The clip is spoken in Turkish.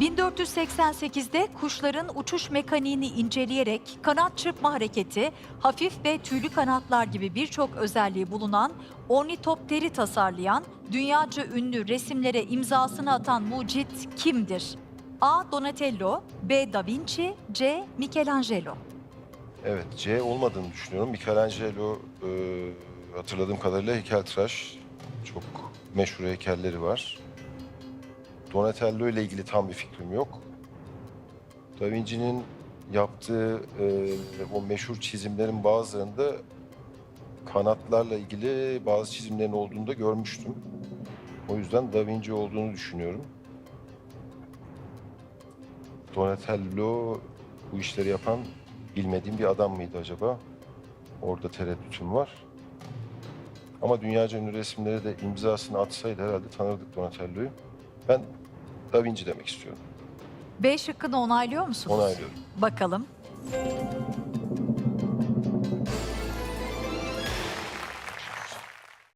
1488'de kuşların uçuş mekaniğini inceleyerek kanat çırpma hareketi, hafif ve tüylü kanatlar gibi birçok özelliği bulunan ornitopteri tasarlayan, dünyaca ünlü resimlere imzasını atan mucit kimdir? A. Donatello, B. Da Vinci, C. Michelangelo. Evet, C olmadığını düşünüyorum. Michelangelo e, hatırladığım kadarıyla heykeltıraş. Çok meşhur heykelleri var. Donatello ile ilgili tam bir fikrim yok. Da Vinci'nin yaptığı e, o meşhur çizimlerin bazılarında kanatlarla ilgili bazı çizimlerin olduğunu da görmüştüm. O yüzden Da Vinci olduğunu düşünüyorum. Donatello bu işleri yapan bilmediğim bir adam mıydı acaba? Orada tereddütüm var. Ama dünyaca ünlü resimleri de imzasını atsaydı herhalde tanırdık Donatello'yu. Ben Da Vinci demek istiyorum. B şıkkını onaylıyor musunuz? Onaylıyorum. Bakalım.